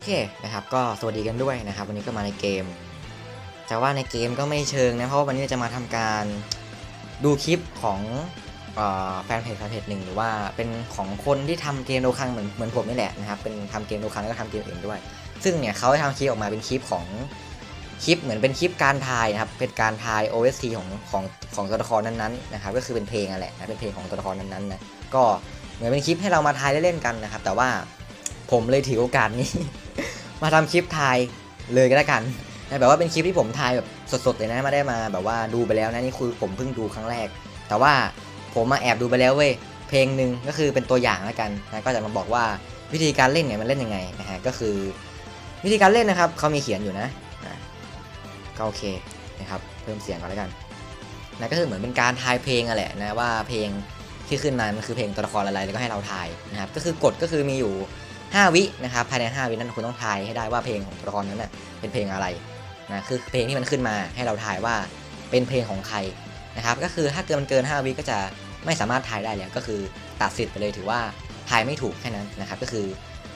โอเคนะครับก็สวัสดีกันด้วยนะครับ วันนี้ก็มาในเกมจะว่าในเกมก็ไม่เชิงนะเพราะว่าวันนี้จะมาทำการดูคลิปของออแฟนเพจแฟนเพจหนึ่งหรือว่าเป็นของคนที่ทำเกมโดคังเหมือนเหมือนผมนี่แหละนะครับเป็นทำเกมโดคังแล้วก็ทำเกมอื่นด้วย ซึ่งเนี่ยเขาได้ทำคลิปออกมาเป็นคลิปของคลิปเหมือนเป็นคลิปการทายนะครับเป็นการทาย OST ของของของตัวละครนั้นๆนะครับก็คือเป็นเพลงอะแหละนะเป็นเพลงของตัวละครนั้นๆนะก็เหมือนเป็นคลิปให้เรามาทายเล่นๆกันนะครับแต่ว่าผมเลยถือโอกาสนี้ มาทำคลิปทายเลยก็แล้วกันนะแบบว่าเป็นคลิปที่ผมทายแบบสดๆเลยนะไม่ได้มาแบบว่าดูไปแล้วนะนี่คือผมเพิ่งดูครั้งแรก แต่ว่าผมมาแอบดูไปแล้วเว้ยเพลงหนึ่งก็คือเป็นตัวอย่างแล้วกันนะก็จะมาบอกว่าวิธีการเล่นเนี่ยมันเล่นยังไงนะฮะก็คือวิธีการเล่นนะครับเขามีเขียนอยู่นะนะก็โอเคนะครับเพิ่มเสียงก่อนแล้วกันนะก็คือเหมือนเป็นการทายเพลงอะแหละนะว่าเพลงที่ขึ้นมามันคือเพลงตัวละครอะไรแล้วก็ให้เราทายนะครับก็คือกฎก็คือมีอยู่ 5 วินะครับภายใน 5 วินั้นคุณต้องทายให้ได้ว่าเพลงของตัวละครนั้นน่ะเป็นเพลงอะไรนะคือเพลงที่มันขึ้นมาให้เราทายว่าเป็นเพลงของใครนะครับก็คือถ้าเกินมันเกิน 5 วิก็จะไม่สามารถทายได้แล้วก็คือตัดสิทธิ์ไปเลยถือว่าทายไม่ถูกแค่นั้นนะครับก็คือ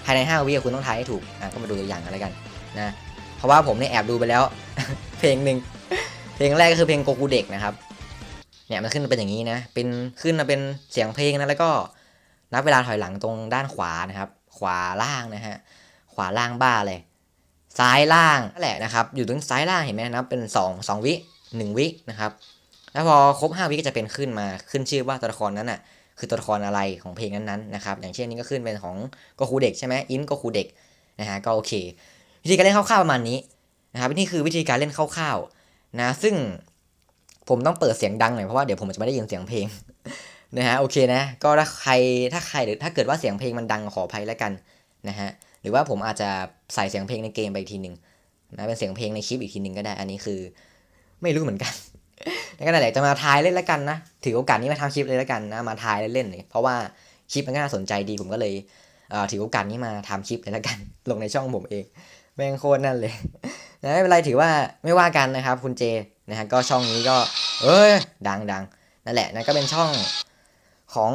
ภายใน 5 วิคุณต้องทายให้ถูกอะก็มาดูตัวอย่างกันแล้วกันนะเพราะว่าผมเนี่ยแอบดูไปแล้ว เพลงหนึ่งเพลงแรกก็คือเพลงโกกูเด็กนะครับเนี่ยมันขึ้นมาเป็นอย่างนี้นะเป็นขึ้นมาเป็นเสียงเพลงนะแล้วก็นับเวลาถอยหลังตรงด้านขวานะครับ ขวาล่างนะฮะ ขวาล่างบ้าเลย ซ้ายล่างนั่นแหละนะครับ อยู่ตรงซ้ายล่างเห็นไหมนะเป็น 2 2 วิ 1 วินะครับ แล้วพอครบ 5 วิก็จะเป็นขึ้นมาขึ้นชื่อว่าตัวละครนั้นน่ะคือตัวละครอะไรของเพลงนั้นๆนะครับ อย่างเช่นนี้ก็ขึ้นเป็นของโกคูเด็กใช่ไหมอินโกคูเด็กนะฮะก็โอเค วิธีการเล่นคร่าวๆประมาณนี้นะครับนี่คือวิธีการเล่นคร่าวๆนะซึ่งผมต้องเปิดเสียงดังหน่อยเพราะว่าเดี๋ยวผมจะไม่ได้ยินเสียงเพลง นะฮะโอเคนะก็ถ้าใครถ้าใครหรือถ้าเกิดว่าเสียงเพลงมันดังขออภัยแล้วกันนะฮะหรือว่าผมอาจจะใส่เสียงเพลงในเกมไปอีกทีหนึ่งนะเป็นเสียงเพลงในคลิปอีกทีหนึ่งก็ได้อันนี้คือ ไม่รู้เหมือนกันแล้วก็นั่นแหละจะมาทายเล่นแล้วกันนะถือโอกาสนี้มาทำคลิปเลยแล้วกันนะมาทายเล่นๆเลยเพราะว่าคลิปมันก็น่าสนใจดีผมก็เลยเออถือโอกาสนี้มาทำคลิปเลยแล้วกัน ลงในช่องผมเองแม่งโคตรนั่นเลยนะไม่เป็นไรถือว่าไม่ว่ากันนะครับ คุณเจนะฮะก็ช่องนี้ก็ เอ้ยดังดังนั่นแหละนะก็เป็นช่อง ของ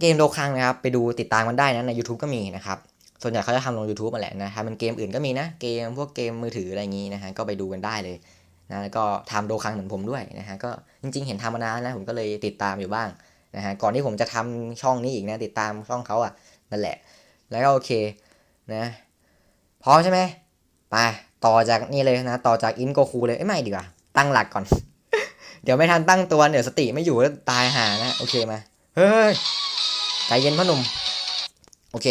เกมโดคังนะครับ ไปดูติดตามกันได้นะใน YouTube ก็มีนะครับ ส่วนใหญ่เขาจะทำลง YouTube มาแหละนะทำเป็นเกมอื่นก็มีนะ เกมพวกเกมมือถืออะไรอย่างงี้นะฮะก็ไปดูกันได้เลยนะแล้วก็ทำโดคังเหมือนผมด้วยนะฮะก็จริง ๆ เห็นทำมานานแล้วผมก็เลยติดตามอยู่บ้างนะฮะก่อนที่ผมจะทำช่องนี้อีกนะติดตามช่องเขาอะนั่นแหละ แล้วก็โอเคนะพร้อมใช่ไหมไปต่อจากนี่เลยนะต่อจากอินโกคูเลยไม่ดีกว่าตั้งหลักก่อน เดี๋ยวไม่ทันตั้งตัวเดี๋ยวสติไม่อยู่แล้วตายห่านะโอเคมา เฮ้ยใจเย็นพ่อหนุ่ม โอเค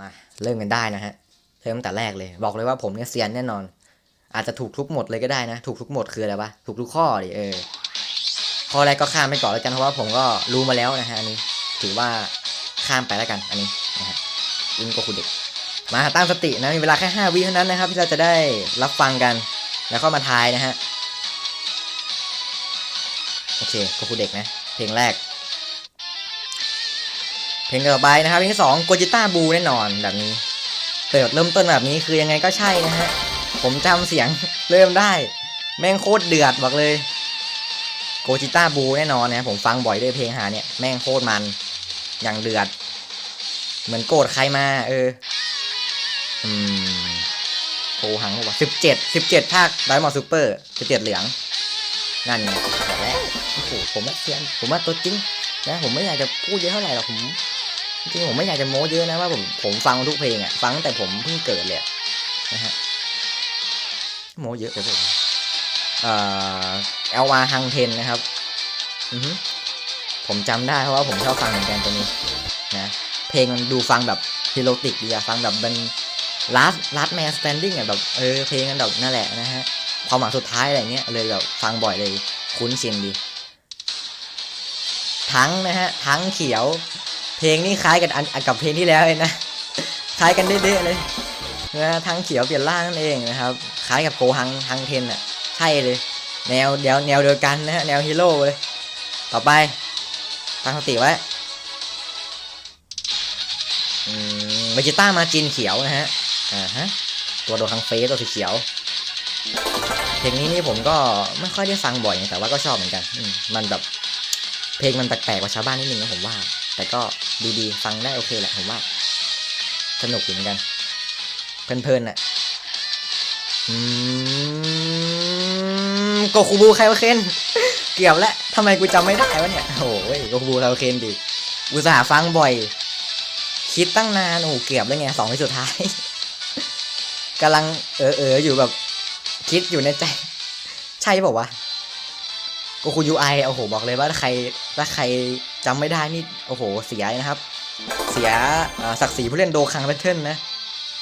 มาเริ่มกันได้นะฮะ เริ่มตั้งแต่แรกเลย บอกเลยว่าผมเนี่ยเซียนแน่นอน อาจจะถูกทุกหมดเลยก็ได้นะ ถูกทุกหมดคืออะไรวะ ถูกทุกข้อดิเออ ข้อแรกก็ข้ามไปก่อนแล้วกันเพราะว่าผมก็รู้มาแล้วนะฮะอันนี้ ถือว่าข้ามไปแล้วกัน อันนี้นะฮะ อินก็คุณเด็กมาตั้งสตินะ มีเวลาแค่5วิเท่านั้นนะครับ ที่เราจะได้รับฟังกัน แล้วก็มาทายนะฮะ โอเคก็คุณเด็กนะ เพลงแรก ลงต่อไปนะครับเพลงที่สองโกจิต้าบูแน่นอนแบบนี้ เปิดเริ่มต้นแบบนี้คือยังไงก็ใช่นะฮะ ผมจำเสียงเริ่มได้ แม่งโคตรเดือดบอกเลยโกจิต้าบูแน่นอนนะผมฟังบ่อยด้วยเพลงหาเนี่ยแม่งโคตรมันอย่างเดือด เหมือนโกรธใครมา เออ อืมโกหังบอกว่ะสิบเจ็ดสิบเจ็ดภาคไดมอนด์ซูเปอร์สิบเจ็ดเหลือง นั่นไงบอกแล้วโอ้โหผมว่าเซียนผมว่าตัวจริงนะผมไม่อยากจะพูดเยอะเท่าไหร่หรอกผม จริงผมไม่อยากจะโม้เยอะนะว่าผมผมฟังทุกเพลงอะฟังแต่ผมเพิ่งเกิดเลยนะฮะโม้เยอะเลยผมเอ่อเอลวาฮังเทนนะครับอือฮึผมจำได้เพราะว่าผมชอบฟังเหมือนกันตัวนี้นะเพลงมันดูฟังแบบฮิโรติกดีอะฟังแบบเป็นลาสลาสแมนสแตนดิ้งอะแบบเออเพลงกันแบบนั่นแหละนะฮะความหมายสุดท้ายอะไรเงี้ยเลยแบบฟังบ่อยเลยคุ้นชินดี ทั้งนะฮะทั้งเขียว เพลงนี้คล้ายกันอันกับเพลงที่แล้วเลยนะ คล้ายกันเด๊ะๆเลยนะทั้งเขียวเปลี่ยนร่างนั่นเองนะครับ คล้ายกับโกฮังฮังเทนอะ ใช่เลย แนวเดียวแนวเดียวกันนะฮะ แนวฮีโร่เลย ต่อไป ตั้งสติไว้อืมเวจิต้ามาจินเขียวนะฮะ อ่าฮะ ตัวโดคังเฟสตัวสีเขียว เพลงนี้นี่ผมก็ไม่ค่อยได้ฟังบ่อยนะแต่ว่าก็ชอบเหมือนกันมมันแบบ เพลงมันแปลกๆกว่าชาวบ้านนิดนึงนะผมว่า แต่ก็ดีๆ ฟังได้โอเคแหละผมว่า สนุกอยู่เหมือนกัน เพลินๆน่ะโกคูบูไคโอเคนเกือบแล้วทำไมกูจำไม่ได้วะเนี่ยโอ้ยโกคูบูไคโอเคนดิอุตส่าห์ฟังบ่อย คิดตั้งนานโอ้เกือบแล้วไงสองที่สุดท้ายกำลังเออเอออยู่แบบ คิดอยู่ในใจ ใช่เปล่าโกคูยูไอโอ้โหบอกเลยว่าใครถ้าใคร จำไม่ได้นี่โอ้โหเสียนะครับ เสียศักดิ์ศรีผู้เล่นโดคังแพทเทิร์นนะ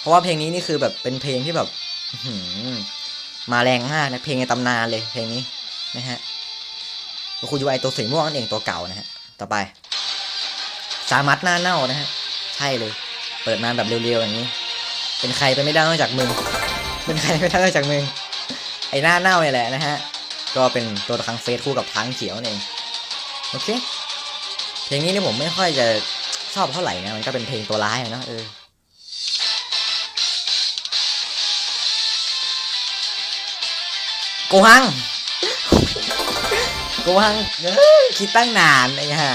เพราะว่าเพลงนี้นี่คือแบบเป็นเพลงที่แบบหืมาแรงมากนะเพลงในตำนานเลยเพลงนี้นะฮะโกคูยูไอตัวสีม่วงนั่นเองตัวเก่านะฮะต่อไป สามัดหน้าเน่านะฮะใช่เลย เปิดมาแบบเร็วๆอย่างนี้ เป็นใครไปไม่ได้นอกจากมึงเป็นใครไม่ได้นอกจากมึงไอหน้าเน่าเนี่ยแหละนะฮะก็เป็นตัวทางเฟซคู่กับทางเขียวนั่นเองโอเค เพลงนี้นี่ผมไม่ค่อยจะชอบเท่าไหร่นะ มันก็เป็นเพลงตัวร้ายเนาะเออโกหังโกหังคิดตั้งนานไอ้ห่า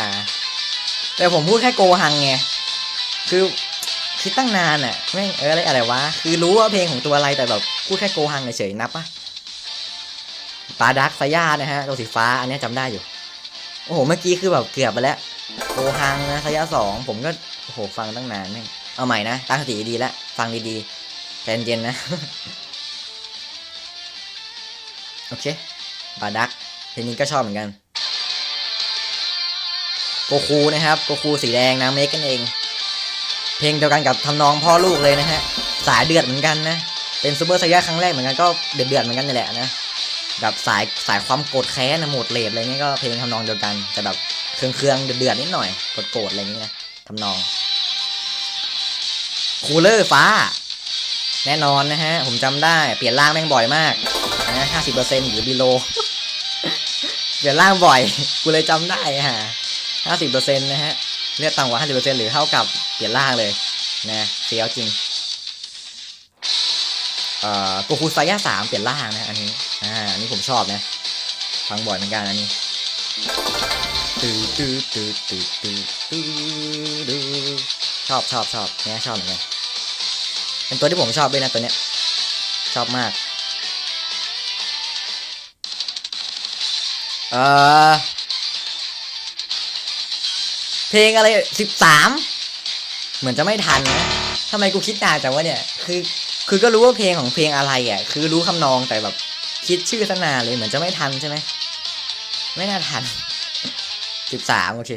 แต่ผมพูดแค่โกหังไงคือคิดตั้งนานอะแม่งเอออะไรอะไรวะคือรู้ว่าเพลงของตัวอะไรแต่แบบพูดแค่โกหังเฉยๆนับปะปาดักไซย่านะฮะตัวสีฟ้าอันนี้จำได้อยู่ โอ้โห เมื่อกี้คือแบบเกือบไปแล้ว โกหังนะไซย่าสองผมก็โอ้โหฟังตั้งนานแม่งเอาใหม่นะ ตั้งสติดีแล้วฟังดีๆใจเย็นๆนะ โอเค บาดักเพลงนี้ก็ชอบเหมือนกัน โกคูนะครับโกคูสีแดงนะเมกกันเอง เพลงเดียวกันกับทำนองพ่อลูกเลยนะฮะ สายเดือดเหมือนกันนะ เป็นซูเปอร์ไซย่าครั้งแรกเหมือนกันก็เดือดเดือดเหมือนกันนี่แหละนะแบบสายสายความโกรธแค้นนะโหมดเลดอะไรเงี้ยก็เพลงทำนองเดียวกันแต่แบบ เครื่องเครื่องเดือดเดือดๆนิดหน่อยโกรธโกรธอะไรอย่างเงี้ยนะทำนองคูลเลอร์ฟ้า แน่นอนนะฮะ ผมจำได้เปลี่ยนร่างแม่งบ่อยมากนะห้าสิบเปอร์เซ็นต์หรือบิโล เปลี่ยนร่างบ่อย กูเลยจำได้ฮะห้าสิบเปอร์เซ็นต์นะฮะเลือดต่ำกว่าห้าสิบเปอร์เซ็นต์หรือเท่ากับเปลี่ยนร่างเลยนะเสียวจริงเอ่อโกคูไซย่าสามเปลี่ยนร่างนะอันนี้อ่าอันนี้ผมชอบนะฟังบ่อยเหมือนกันอันนี้ ตื้อตื้อตื้อตื้อตื้อตื้อชอบชอบชอบเนี่ยชอบเหมือนกันเป็นตัวที่ผมชอบด้วยนะตัวเนี้ยชอบมากเออเพลงอะไรสิบสามเหมือนจะไม่ทันนะทำไมกูคิดนานจังวะเนี่ยคือคือก็รู้ว่าเพลงของเพลงอะไรอะ คือรู้คำนองแต่แบบคิดชื่อตั้งนานเลยเหมือนจะไม่ทันใช่ไหมไม่น่าทัน สิบสามโอเค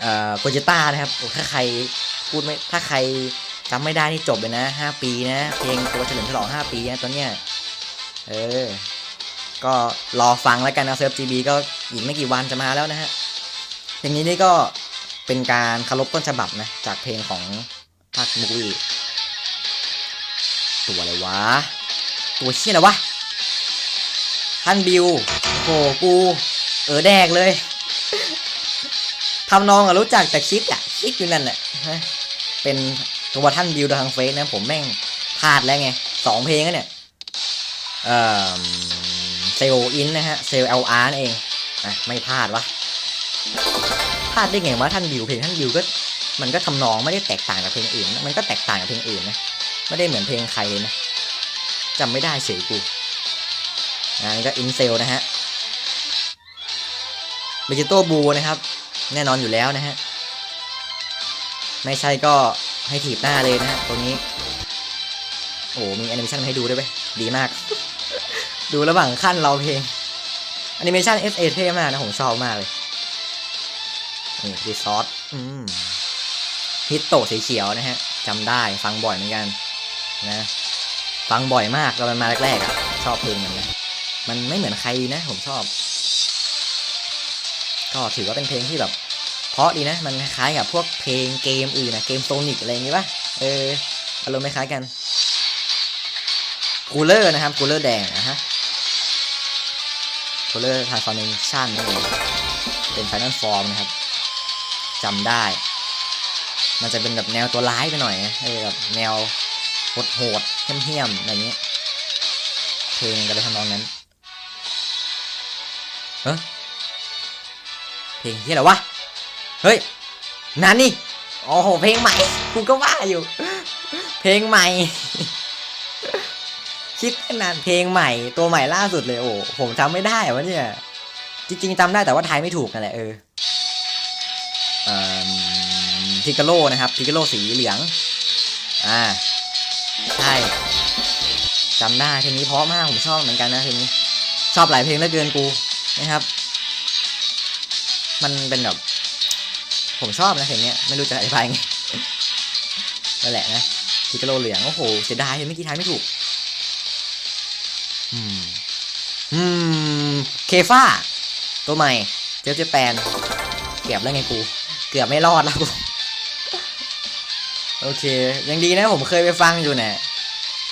เอ่อโปจิต้านะครับ ถ้าใครพูดไม่ ถ้าใครจำไม่ได้นี่จบเลยนะห้าปีนะ เพลงตัวเฉลิมฉลองห้าปีนะตัวเนี้ย เออ ก็รอฟังแล้วกันนะเซิร์ฟจีบีก็อีกไม่กี่วันจะมาแล้วนะฮะเพลงนี้นี่ก็เป็นการคารพต้นฉบับนะ จากเพลงของภาคมูวี่ตัวอะไรวะ ตัวเชี่ยอะไรวะ ท่านบิวโหกู เออแดกเลย ทำนองอะรู้จักแต่คิดอะคิดอยู่นั่นแหละฮะเป็นตัวท่านบิวทางเฟซนะผมแม่งพลาดแล้วไงสองเพลงแล้วเนี่ยเอ่อเซลอินนะฮะเซลเอลอาร์เองอะไม่พลาดวะพลาดได้ไงวะท่านบิวเพลงท่านบิวก็มันก็ทำนองไม่ได้แตกต่างกับเพลงอื่น มันก็แตกต่างกับเพลงอื่นนะไม่ได้เหมือนเพลงใครเลยนะจำไม่ได้เฉยกูอันนี้ก็อินเซลนะฮะเบจิโต้บูนะครับ แน่นอนอยู่แล้วนะฮะ ไม่ใช่ก็ให้ถีบหน้าเลยนะฮะตรงนี้ โอ้มีแอนิเมชันให้ดูด้วยเว้ยดีมาก ดูระหว่างขั้นเราเพลงแอนิเมชัน S A เท่มากนะผมชอบมากเลยนี่ดีซอสอืมฮิตโตสีเขียวนะฮะจำได้ฟังบ่อยเหมือนกัน นะ ฟังบ่อยมากตอนมันมาแรกๆอะ ชอบเพลงมันนะมันไม่เหมือนใครนะ ผมชอบ ก็ถือว่าเป็นเพลงที่แบบ เพราะดีนะ มันคล้ายกับพวกเพลงเกมอื่นนะเกมโซนิกอะไรอย่างงี้ป่ะ เออ อารมณ์คล้ายกัน คูลเลอร์นะครับ คูลเลอร์แดงนะฮะ คูลเลอร์ทาร์ฟอร์เมชั่นนี่นเองเป็นไฟนอลฟอร์มนะครับจำได้ มันจะเป็นแบบแนวตัวร้ายไปหน่อยนะเออแบบแนวโหดๆเหี้ยมๆอะไรอย่างเงี้ยเพลงกันเลยทำนองนั้นเฮ้ย เพลงที่อะไรวะ เฮ้ยนั่นนี่โอ้โห เพลงใหม่ กูก็ว่าอยู่ เพลงใหม่ คิดนานเพลงใหม่ ตัวใหม่ล่าสุดเลยโอ้ผมจำไม่ได้วะเนี่ย จริงๆจำได้แต่ว่าทายไม่ถูกนั่นแหละเออเอ่อพิกาโลนะครับพิกาโลสีเหลือง อ่า ใช่จำได้เพลงนี้เพราะมากผมชอบเหมือนกันนะเพลงนี้ ชอบหลายเพลงเหลือเกินกูนะครับ มันเป็นแบบ ผมชอบนะเพลงนี้ไม่รู้จะอธิบายไงนั่นแหละนะพิกโลเหลืองโอ้โหเสียดายเมื่อกี้ทายไม่ถูกอืมอืมเคฟ้าตัวใหม่เจลเจแปนเกือบแล้วไงกู เกือบไม่รอดแล้วกูโอเคยังดีนะผมเคยไปฟังอยู่เนี่ย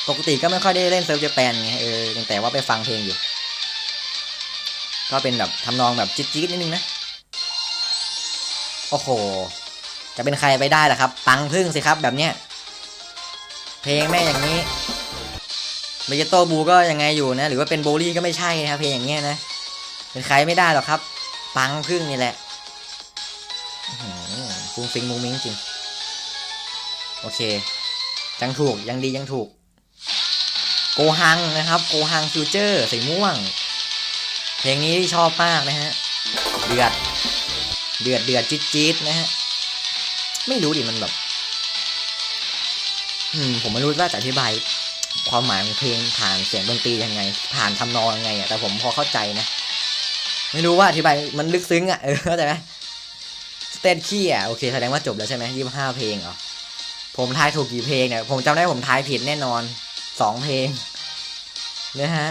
ปกติก็ไม่ค่อยได้เล่นเซิร์ฟเจแปนไงเออแต่ว่าไปฟังเพลงอยู่ ก็เป็นแบบทำนองแบบจี๊ดๆนิดนึงนะ โอ้โห จะเป็นใครไปได้ล่ะครับ ปังพึ่งสิครับแบบเนี้ย เพลงแม่อย่างนี้เบเกโตบูก็ยังไงอยู่นะ หรือว่าเป็นโบลี่ก็ไม่ใช่นะครับเพลงอย่างเงี้ยนะ เป็นใครไม่ได้หรอกครับ ปังพึ่งนี่แหละฟุ้งฟิงมุงมิ้งจริง โอเค ยังถูกยังดียังถูก โกฮังนะครับ โกฮังฟิวเจอร์สีม่วง เพลงนี้ชอบมากนะฮะ เดือด เดือดเดือดจี๊ดจี๊ดนะฮะ ไม่รู้ดิมันแบบ อืม ผมไม่รู้ว่าจะอธิบาย ความหมายของเพลงผ่านเสียงดนตรียังไง ผ่านทำนองยังไงอะแต่ผมพอเข้าใจนะ ไม่รู้ว่าอธิบายมันลึกซึ้งอะเออเข้าใจไหมสเตนขี้อะโอเคแสดงว่าจบแล้วใช่ไหมยี่สิบห้าเพลงเหรอผมทายถูกกี่เพลงเนี่ยผมจำได้ผมทายผิดแน่นอนสองเพลงนะฮะ